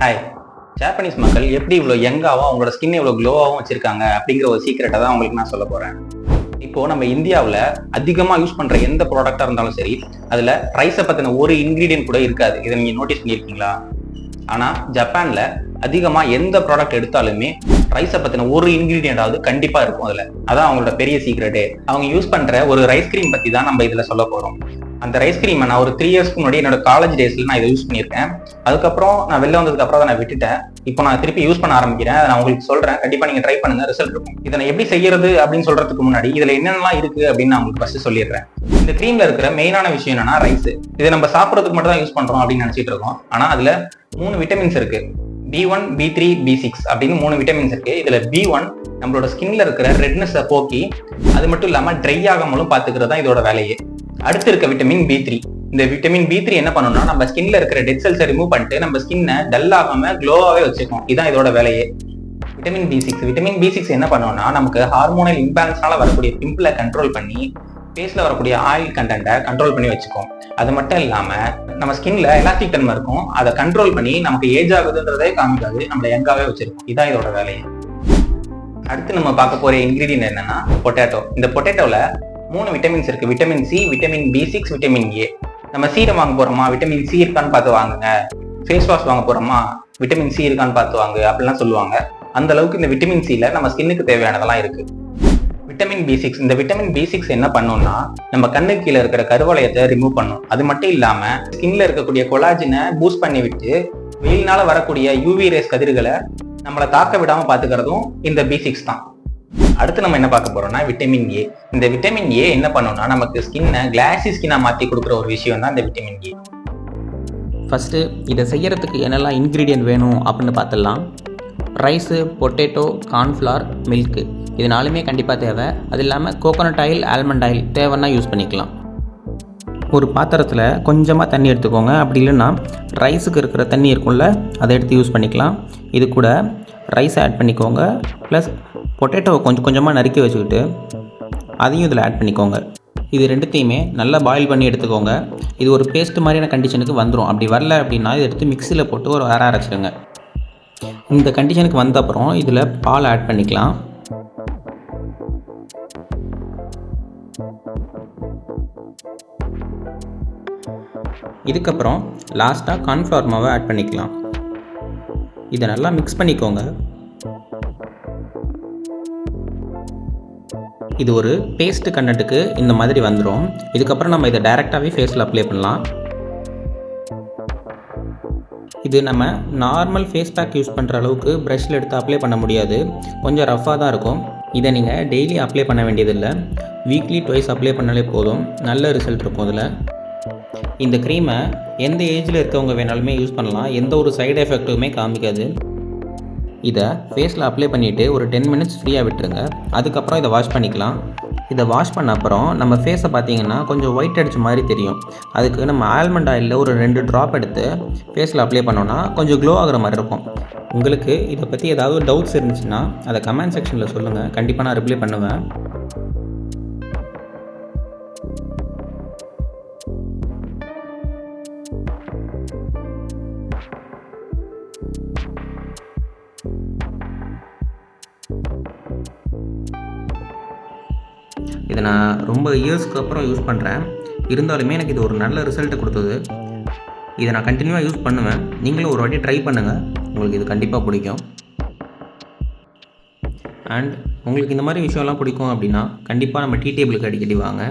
Hi Japanese மக்கள் எப்படி இவ்வளோ யங்காகவும் அவங்களோட ஸ்கின் இவ்வளோ க்ளோவாகவும் வச்சுருக்காங்க அப்படிங்கிற ஒரு சீக்கிரட்டை தான் உங்களுக்கு நான் சொல்ல போகிறேன் இப்போது நம்ம இந்தியாவில் அதிகமாக யூஸ் பண்ணுற எந்த ப்ராடக்டாக இருந்தாலும் சரி அதில் ரைஸை பற்றின ஒரு இன்க்ரீடியன்ட் கூட இருக்காது. இதை நீங்கள் நோட்டீஸ் பண்ணியிருக்கீங்களா ஆனால் ஜப்பானில் அதிகமாக எந்த ப்ராடக்ட் எடுத்தாலுமே ரைஸை பற்றின ஒரு இன்க்ரீடியண்டாவது கண்டிப்பாக இருக்கும் அதில். அதான் அவங்களோட பெரிய சீக்ரெட்டே அவங்க யூஸ் பண்ணுற ஒரு ரைஸ் கிரீம் பற்றி தான் நம்ம இதில் சொல்ல போகிறோம் அந்த ரைஸ் கிரீமை நான் ஒரு த்ரீ இயர்ஸ்க்கு முன்னாடி என்னோட காலேஜ் டேஸில் நான் இதை யூஸ் பண்ணியிருக்கேன். அதுக்கப்புறம் நான் வெளில வந்ததுக்கு அப்புறம் அதை நான் விட்டுட்டேன். இப்போ நான் திருப்பி யூஸ் பண்ண ஆரம்பிக்கிறேன். அதை நான் உங்களுக்கு சொல்றேன். கண்டிப்பா நீங்க ட்ரை பண்ணுங்க. ரிசல்ட் இருக்கும். இதை எப்படி செய்யறது அப்படின்னு சொல்றதுக்கு முன்னாடி இதுல என்னென்னலாம் இருக்கு அப்படின்னு நான் உங்களுக்கு ஃபர்ஸ்ட் சொல்லிடுறேன். இந்த கிரீம்ல இருக்கிற மெயினான விஷயம் என்னன்னா ரைஸ் இதை நம்ம சாப்பிட்றதுக்கு மட்டும் தான் யூஸ் பண்றோம் அப்படின்னு நினைச்சிட்டு இருக்கோம். ஆனா அதுல மூணு விட்டமின்ஸ் இருக்கு. B one B three B six அப்படின்னு மூணு விட்டமின்ஸ் இருக்கு. இதுல பி ஒன் நம்மளோட ஸ்கின்ல இருக்கிற ரெட்னஸை போக்கி அது மட்டும் இல்லாம ட்ரை ஆகாமலும் பாத்துக்கிறது தான் இதோட வேலையே. அடுத்து இருக்க விட்டமின் பி த்ரீ இந்த விட்டமின் பி த்ரீ என்ன பண்ணணும்னா நம்ம ஸ்கின்ல இருக்கிற டெட் செல்ஸை ரிமூவ் பண்ணிட்டு நம்ம ஸ்கின்னை டல் ஆகாம க்ளோவாவே வச்சுக்கும் இதுதான் இதோட வேலையே. Vitamin B six vitamin B six என்ன பண்ணோம்னா நமக்கு ஹார்மோனல் இம்பேலன்ஸ்னால வரக்கூடிய பிம்பிளை கண்ட்ரோல் பண்ணி ஃபேஸில் வரக்கூடிய ஆயில் கண்டென்ட்டை கண்ட்ரோல் பண்ணி வச்சுக்கும். அது மட்டும் இல்லாமல் நம்ம ஸ்கின்ல எலாஸ்டிக் தன்மை இருக்கும். அதை கண்ட்ரோல் பண்ணி நமக்கு ஏஜ் ஆகுதுன்றதே காமிக்காது. நம்மளை யங்காகவே வச்சிருக்கும். இதான் இதோட வேலையே. அடுத்து நம்ம பார்க்க போகிற இன்கிரீடியன்ட் என்னன்னா பொட்டேட்டோ இந்த பொட்டேட்டோவில் மூணு விட்டமின்ஸ் இருக்கு. Vitamin C vitamin B six vitamin A நம்ம சீரம் வாங்க போறோமா? விட்டமின் சி இருக்கான்னு பார்த்து வாங்குங்க. ஃபேஸ் வாஷ் வாங்க போறோமா? விட்டமின் சி இருக்கான்னு பார்த்து வாங்க. அப்படிலாம் சொல்லுவாங்க. அந்த அளவுக்கு இந்த விட்டமின் சில நம்ம ஸ்கின்னுக்கு தேவையானதெல்லாம் இருக்கு. விட்டமின் பி சிக்ஸ் இந்த விட்டமின் பி சிக்ஸ் என்ன பண்ணும்னா நம்ம கண்ணுக்கு கீழே இருக்கிற கருவளையத்தை ரிமூவ் பண்ணும். அது மட்டும் இல்லாம ஸ்கின்ல இருக்கக்கூடிய கொலாஜினை பூஸ்ட் பண்ணி விட்டு வெயில்னால வரக்கூடிய யூவி ரேஸ் கதிர்களை நம்மளை தாக்க விடாம பாத்துக்கிறதும் இந்த பி சிக்ஸ் தான். அடுத்து நம்ம என்ன பார்க்க போறோம்னா விட்டமின் ஏ இந்த விட்டமின் ஏ என்ன பண்ணோம்னா நமக்கு ஸ்கின்னை கிளாசி ஸ்கின்னா மாத்தி கொடுக்குற ஒரு விஷயம் தான் இந்த விட்டமின் ஏ ஃபஸ்ட்டு இதை செய்யறதுக்கு என்னெல்லாம் இன்க்ரீடியன்ட் வேணும் அப்படின்னு பார்த்துடலாம். ரைஸு பொட்டேட்டோ கார்ன்ஃப்ளவர் மில்க்கு இது நாலுமே கண்டிப்பாக தேவை. அது இல்லாமல் கோகோனட் ஆயில் ஆல்மண்ட் ஆயில் தேவைன்னா யூஸ் பண்ணிக்கலாம். ஒரு பாத்திரத்தில் கொஞ்சமாக தண்ணி எடுத்துக்கோங்க. அப்படி இல்லைன்னா ரைஸுக்கு இருக்கிற தண்ணி இருக்கும்ல அதை எடுத்து யூஸ் பண்ணிக்கலாம். இது கூட ரைஸ் ஆட் பண்ணிக்கோங்க. ப்ளஸ் பொட்டேட்டோவை கொஞ்சம் கொஞ்சமாக நறுக்கி வச்சுக்கிட்டு அதையும் இதில் ஆட் பண்ணிக்கோங்க. இது ரெண்டுத்தையுமே நல்லா பாயில் பண்ணி எடுத்துக்கோங்க. இது ஒரு பேஸ்ட் மாதிரியான கண்டிஷனுக்கு வந்துடும் அப்படி வரல அப்படின்னா இதை எடுத்து மிக்சியில் போட்டு ஒரு அரை அரைச்சிடுங்க இந்த கண்டிஷனுக்கு வந்த அப்புறம் இதில் பால் ஆட் பண்ணிக்கலாம். இதுக்கப்புறம் லாஸ்ட்டாக கார்ன்ஃப்ளவர் மாவை ஆட் பண்ணிக்கலாம். இதை நல்லா மிக்ஸ் பண்ணிக்கோங்க. இது ஒரு பேஸ்ட் கண்டென்ட்டுக்கு இந்த மாதிரி வந்துடும் இதுக்கப்புறம் நம்ம இதை டைரெக்டாகவே ஃபேஸில் அப்ளை பண்ணலாம். இது நம்ம நார்மல் ஃபேஸ் பேக் யூஸ் பண்ணுற அளவுக்கு ப்ரஷில் எடுத்து அப்ளை பண்ண முடியாது. கொஞ்சம் ரஃப்பாக தான் இருக்கும். இதை நீங்கள் டெய்லி அப்ளை பண்ண வேண்டியதில்லை. வீக்லி ட்வைஸ் அப்ளை பண்ணாலே போதும். நல்ல ரிசல்ட் இருக்கும் அதில். இந்த க்ரீமை எந்த ஏஜில் இருக்கவங்க வேணாலுமே யூஸ் பண்ணலாம். எந்த ஒரு சைடு எஃபெக்ட்டுமே காமிக்காது. இதை ஃபேஸில் அப்ளை பண்ணிவிட்டு ஒரு டென் மினிட்ஸ் ஃப்ரீயாக விட்டுருங்க. அதுக்கப்புறம் இதை வாஷ் பண்ணிக்கலாம். இதை வாஷ் பண்ண அப்புறம் நம்ம ஃபேஸை பார்த்தீங்கன்னா கொஞ்சம் ஒயிட் அடிச்ச மாதிரி தெரியும். அதுக்கு நம்ம ஆல்மண்ட் ஆயிலில் ஒரு ரெண்டு ட்ராப் எடுத்து ஃபேஸில் அப்ளை பண்ணோன்னா கொஞ்சம் க்ளோ ஆகிற மாதிரி இருக்கும். உங்களுக்கு இதை பற்றி ஏதாவது டவுட்ஸ் இருந்துச்சுன்னா அதை கமெண்ட் செக்ஷனில் சொல்லுங்கள் கண்டிப்பாக நான் ரிப்ளை பண்ணுவேன். இதை நான் ரொம்ப இயர்ஸ்க்கு அப்புறம் யூஸ் பண்ணுறேன் இருந்தாலுமே எனக்கு இது ஒரு நல்ல ரிசல்ட்டை கொடுத்தது. இதை நான் கண்டினியூவாக யூஸ் பண்ணுவேன். நீங்களும் ஒரு வாட்டி ட்ரை பண்ணுங்கள் உங்களுக்கு இது கண்டிப்பாக பிடிக்கும். அண்ட் உங்களுக்கு இந்த மாதிரி விஷயம்லாம் பிடிக்கும் அப்படின்னா கண்டிப்பாக நம்ம டீ டேபிளுக்கு அடிக்கடி வாங்க.